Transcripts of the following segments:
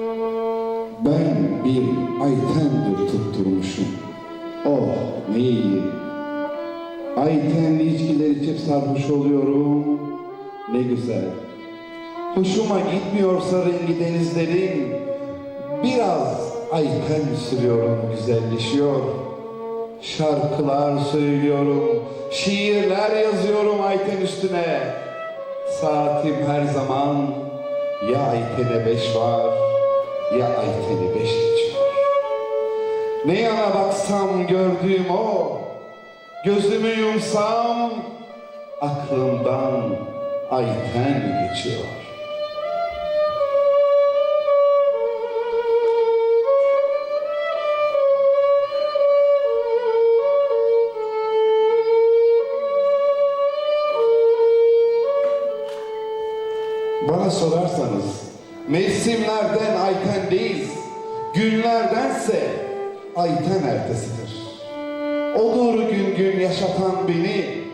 Ben bir Ayten'dir tutturmuşum. Oh ne iyi. Ayten'li içkiler içip sarhoş oluyorum. Ne güzel. Hoşuma gitmiyorsa rengi denizlerin. Biraz Ayten sürüyorum güzelleşiyor. Şarkılar söylüyorum. Şiirler yazıyorum Ayten üstüne. Saatim her zaman ya Ayten'e beş var ya Ayten'e beş geçiyor. Ne yana baksam gördüğüm o. Gözümü yumsam aklımdan Ayten geçiyor. Bana sorarsanız mevsimlerden Ayten değil, günlerdense Ayten ertesidir. Olur gün gün yaşatan beni,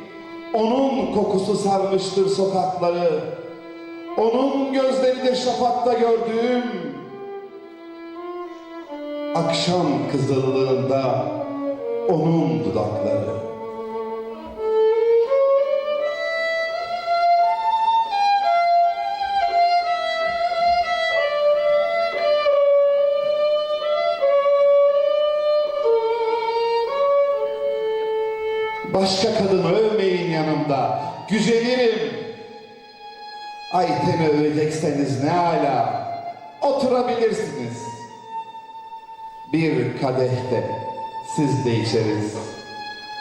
onun kokusu sarmıştır sokakları, onun gözleridir şafakta gördüğüm, akşam kızıllığında onun dudakları. Başka kadını övmeyin yanımda. Güzelirim. Ayten'i övecekseniz ne ala. Oturabilirsiniz. Bir kadehte siz de içeriz.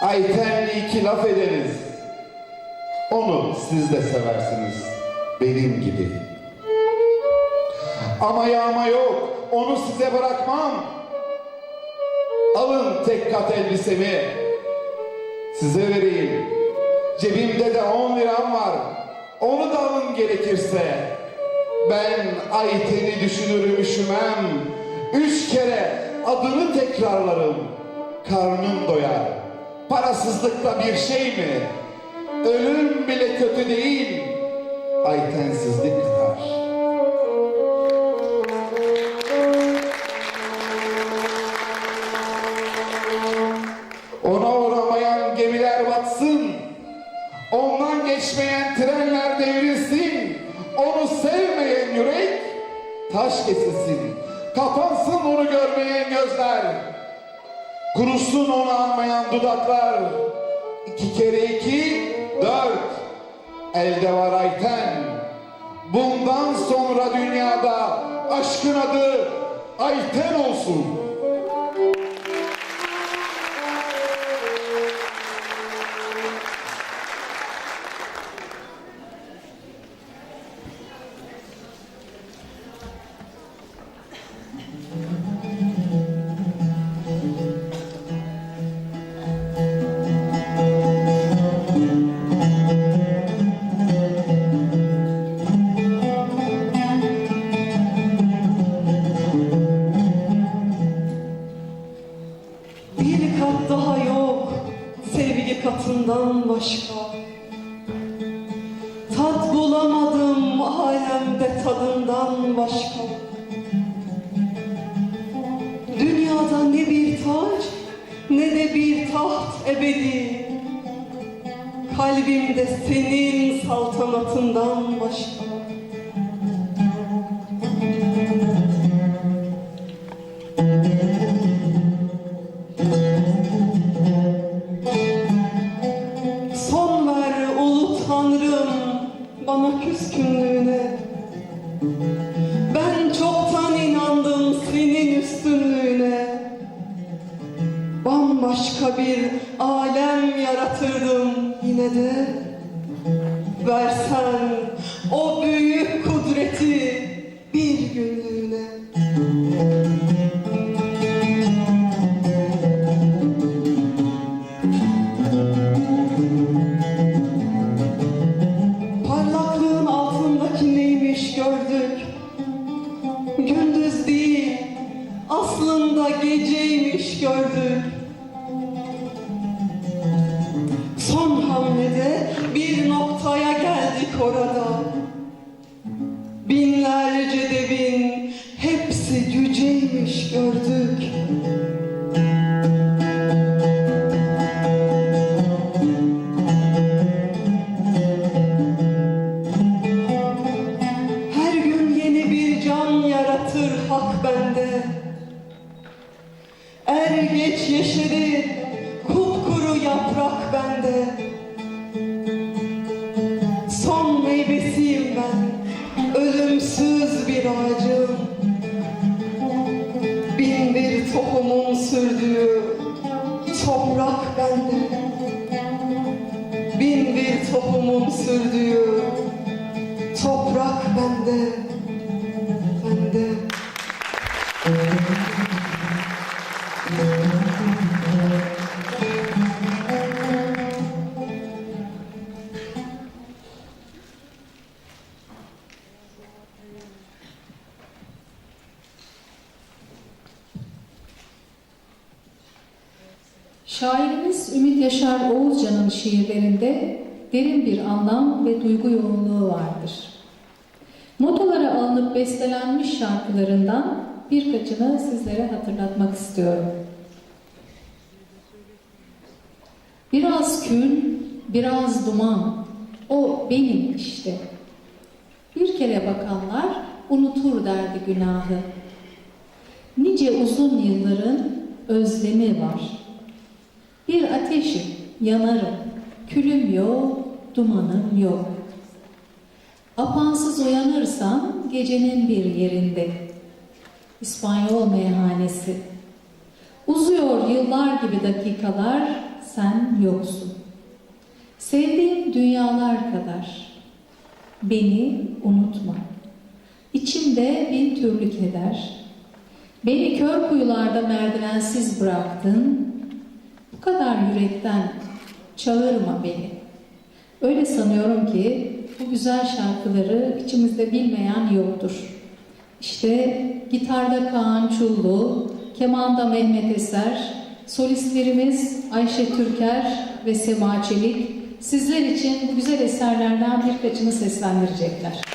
Ayten'le iki laf ederiz. Onu siz de seversiniz. Benim gibi. Ama yağma yok. Onu size bırakmam. Alın tek kat elbisemi. Size vereyim. Cebimde de 10 liram var. Onu da alın gerekirse. Ben Ayten'i düşünürüm üşümem. Üç kere adını tekrarlarım. Karnım doyar. Parasızlıkta bir şey mi? Ölüm bile kötü değil. Aytensizlik Kapansın onu görmeyen gözler. Kurusun onu anmayan dudaklar. İki kere iki, dört. Elde var Ayten. Bundan sonra dünyada aşkın adı Ayten olsun. Alemde tadından başka. Dünyada ne bir taç ne de bir taht ebedi. Kalbimde senin saltanatından başka. Son ver ulu tanrım bana küskünlüğüne. Ben çoktan inandım senin üstünlüğüne. Bambaşka bir alem yaratırdım yine de. Versen o büyük kudreti bir günlüğüne. Parlaklığın tohumun sürdüğü toprak bende. Bin bir tohumun sürdüğü toprak bende. Şairimiz Ümit Yaşar Oğuzcan'ın şiirlerinde derin bir anlam ve duygu yoğunluğu vardır. Notalara alınıp bestelenmiş şarkılarından birkaçını sizlere hatırlatmak istiyorum. Biraz kül, biraz duman, o benim işte. Bir kere bakanlar unutur derdi günahı. Nice uzun yılların özlemi var. Bir ateşim, yanarım. Külüm yok, dumanım yok. Apansız uyanırsam gecenin bir yerinde. İspanyol meyhanesi. Uzuyor yıllar gibi dakikalar, sen yoksun. Sevdiğim dünyalar kadar. Beni unutma. İçimde bin türlü keder. Beni kör kuyularda merdivensiz bıraktın. Bu kadar yürekten çağırma beni. Öyle sanıyorum ki bu güzel şarkıları içimizde bilmeyen yoktur. İşte gitarda Kaan Çullu, kemanda Mehmet Eser, solistlerimiz Ayşe Türker ve Sema Çelik sizler için bu güzel eserlerden birkaçını seslendirecekler.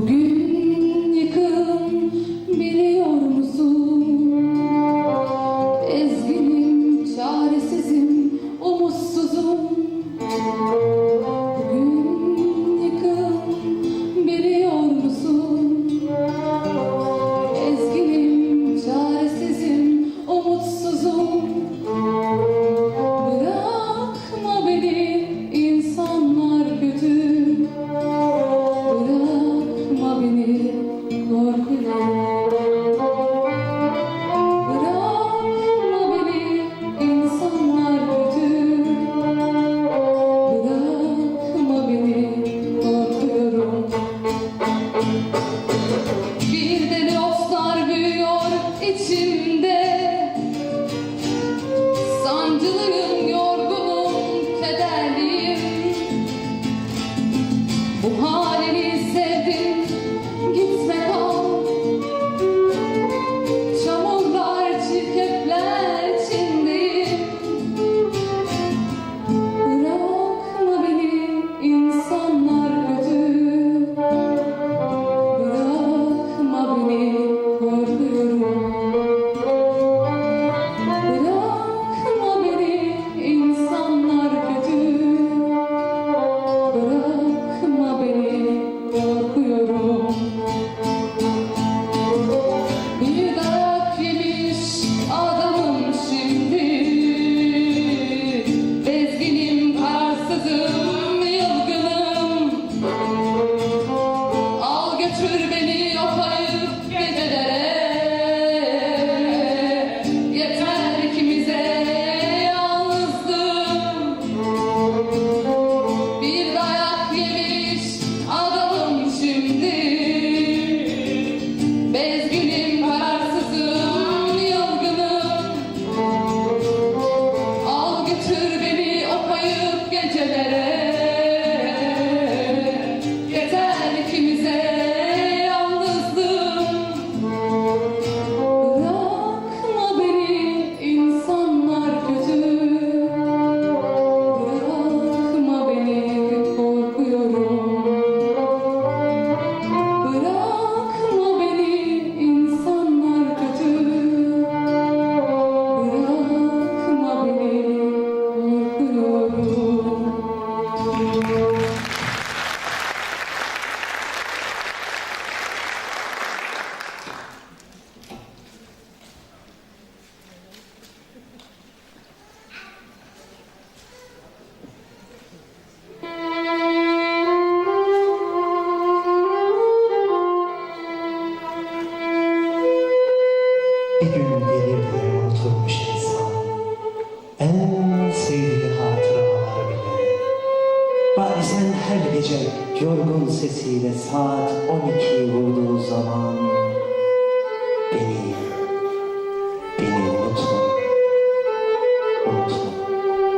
Bugün yıkım biliyor musun? Ezginim, çaresizim, umutsuzum.